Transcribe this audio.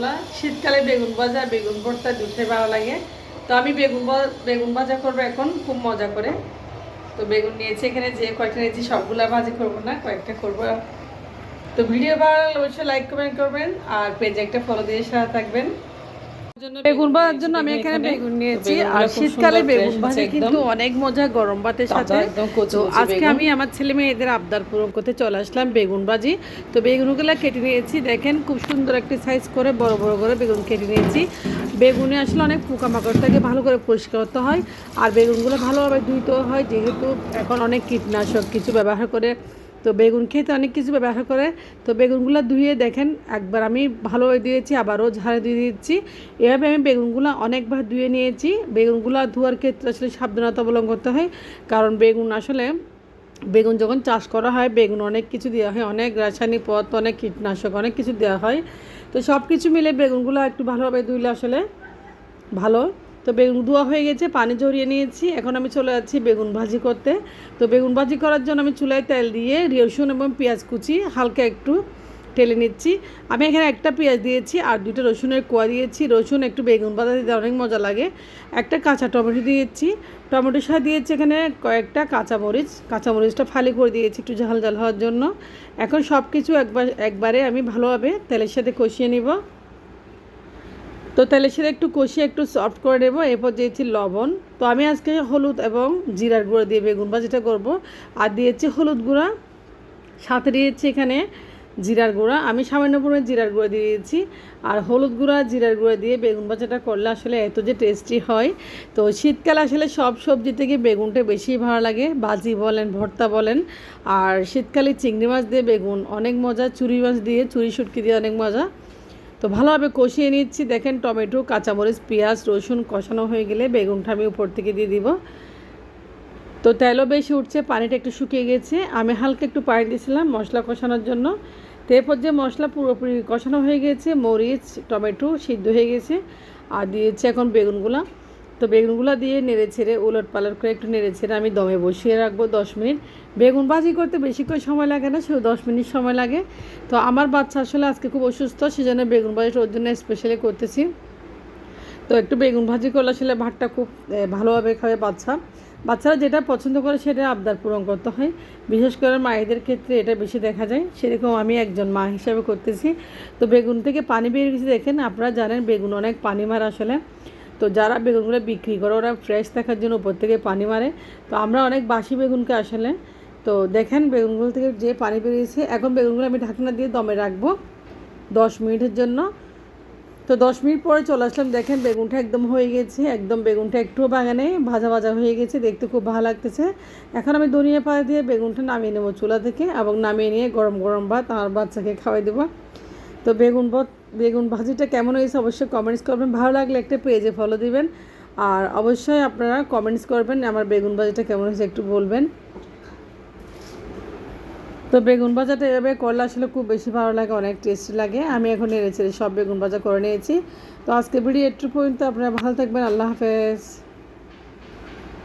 সকালবেলা শীতকালে বেগুন ভাজা, বেগুন ভর্তা দুধে ভালো লাগে। তো আমি বেগুন বেগুন ভাজা করব এখন, খুব মজা করে। তো বেগুন নিয়েছি এখানে যে কয়েকটা নিয়েছি, সবগুলা ভাজি করব না, কয়েকটা করব। তো ভিডিও ভালো লাগলে অবশ্যই লাইক কমেন্ট করবেন। আর পেজে একটা ফলো দিয়ে সাথে থাকবেন। বেগুন ভাজার জন্য আমি এখানে বেগুন নিয়েছি। আর শীতকালে বেগুন ভাজি কিন্তু অনেক মজা গরম ভাতের সাথে। তো আজকে। আমি আমার ছেলে মেয়েদের আবদার পূরণ করতে চলে আসলাম বেগুন ভাজি। তো বেগুনগুলো কেটে নিয়েছি দেখেন খুব সুন্দর একটি সাইজ করে বড় বড় করে বেগুন কেটে নিয়েছি। বেগুনে আসলে অনেক পোকামাকড় থাকে ভালো করে পরিষ্কার করতে হয়। আর বেগুনগুলো ভালোভাবে ধুইতে হয় যেহেতু এখন অনেক কীটনাশক কিছু ব্যবহার করে তো বেগুন খেতে অনেক কিছু ব্যবহার করে। তো বেগুনগুলো ধুয়ে দেখেন, একবার আমি ভালোভাবে দিয়েছি, আবারও ঝাড়ে দিয়ে দিচ্ছি। এভাবে আমি বেগুনগুলো অনেকবার ধুয়ে নিয়েছি। বেগুনগুলো ধোয়ার ক্ষেত্রে আসলে সাবধানতা অবলম্বন করতে হয়, কারণ বেগুন আসলে, বেগুন যখন চাষ করা হয়, বেগুন অনেক কিছু দেওয়া হয়। অনেক রাসায়নিক পদার্থ, অনেক কীটনাশক, অনেক কিছু দেওয়া হয়। তো সব কিছু মিলে বেগুনগুলো একটু ভালোভাবে ধুইলে আসলে ভালো। তো বেগুন ধোয়া হয়ে গেছে, পানি ঝরিয়ে নিয়েছি। এখন আমি চলে যাচ্ছি বেগুন ভাজি করতে। তো বেগুন ভাজি করার জন্য আমি চুলায় তেল দিয়ে রসুন এবং পেঁয়াজ কুচি হালকা একটু টেলে নিচ্ছি। আমি এখানে একটা পেঁয়াজ দিয়েছি আর দুটো রসুনের কোয়া দিয়েছি। রসুন, একটু বেগুন ভাজা দিতে অনেক মজা লাগে। একটা কাঁচা টমেটো দিয়েছি। টমেটোর সাথে দিয়েছি এখানে কয়েকটা কাঁচামরিচ। কাঁচামরিচটা ফালি করে দিয়েছি একটু ঝাল ঝাল হওয়ার জন্য। এখন সব কিছু একবার একবারে আমি ভালোভাবে তেলের সাথে কষিয়ে নিব। তো তেলের সাথে একটু কষিয়ে একটু সফট করে নেব। এরপর দিয়েছি লবণ। তো আমি আজকে হলুদ এবং জিরার গুঁড়ো দিয়ে বেগুন ভাজিটা করব। আর দিয়েছি হলুদ গুঁড়া। সাথে দিয়েছি এখানে জিরার গুঁড়া। আমি সামান্য পরিমাণে জিরার গুঁড়ো দিয়ে দিয়েছি। আর হলুদ গুঁড়া, জিরার গুঁড়ো দিয়ে বেগুন ভাজাটা করলে আসলে এত যে টেস্টি হয়। তো শীতকাল আসলে সব সবজি থেকে বেগুনটা বেশি ভালো লাগে। ভাজি বলেন, ভর্তা বলেন। আর শীতকালে চিংড়ি মাছ দিয়ে বেগুন অনেক মজা। চুরি মাছ দিয়ে, চুরি শুটকি দিয়ে অনেক মজা। তো ভালোভাবে কষিয়ে নিচ্ছি। দেখেন টমেটো, কাঁচামরিচ, পেঁয়াজ, রসুন কষানো হয়ে গেলে বেগুনটা আমি উপর থেকে দিয়ে দিব। তো তেলও বেশি উঠছে, পানিটা একটু শুকিয়ে গেছে। আমি হালকা একটু পানি দিয়েছিলাম মশলা কষানোর জন্য। তো এরপর যে মশলা পুরোপুরি কষানো হয়ে গেছে, মরিচ, টমেটো সিদ্ধ হয়ে গেছে। আর দিয়েছে এখন বেগুনগুলা। তো বেগুনগুলো দিয়ে নেড়ে ছেড়ে উলট পালট করে একটু নেড়ে ছেড়ে আমি দমে বসিয়ে রাখব দশ মিনিট। বেগুন ভাজি করতে বেশিক্ষণ সময় লাগে না, শুধু দশ মিনিট সময় লাগে। তো আমার বাচ্চা আসলে আজকে খুব অসুস্থ, সেজন্য বেগুন ভাজিটা ওর জন্য স্পেশালি করতেছি। তো একটু বেগুন ভাজি করলে আসলে ভাতটা খুব ভালোভাবে খাবে বাচ্চা। বাচ্চারা যেটা পছন্দ করে সেটা আবদার পূরণ করতে হয়। বিশেষ করে মায়েদের ক্ষেত্রে এটা বেশি দেখা যায়। সেরকম আমি একজন মা হিসাবে করতেছি। তো বেগুন থেকে পানি বেরিয়ে গেছে দেখেন আপনারা জানেন বেগুন অনেক পানি মার আসলে। তো যারা বেগুনগুলো বিক্রি করে, ওরা ফ্রেশ থাকার জন্য উপর থেকে পানি মারে। তো আমরা অনেক বাসি বেগুনকে আসলে। তো দেখেন বেগুনগুলো থেকে যে পানি বেরিয়েছে, এখন বেগুনগুলো আমি ঢাকনা দিয়ে দমে রাখব দশ মিনিটের জন্য। তো দশ মিনিট পরে চলে আসলাম, দেখেন বেগুনটা একদম হয়ে গেছে, একদম বেগুনটা একটুও বাগানে ভাজা ভাজা হয়ে গেছে, দেখতে খুব ভালো লাগতেছে। এখন আমি ধনিয়া পাতা দিয়ে বেগুনটা নামিয়ে নেব চুলা থেকে এবং নামিয়ে নিয়ে গরম গরম ভাত আমার বাচ্চাকে খাওয়াই দেবো। তো বেগুন ভাত বেগুন ভাজিটা কেমন হয়েছে অবশ্যই কমেন্টস করবেন। ভালো লাগলে একটা পেজে ফলো দিবেন। আর অবশ্যই আপনারা কমেন্টস করবেন আমার বেগুন ভাজিটা কেমন হয়েছে একটু বলবেন। তো বেগুন ভাজাটা এভাবে করলে আসলে খুব বেশি ভালো লাগে, অনেক টেস্টি লাগে। আমি এখন এনেছি, সব বেগুন ভাজা করে নিয়েছি। তো আজকে ভিডিও একটু পর্যন্ত আপনারা ভালো থাকবেন। আল্লাহ হাফেজ।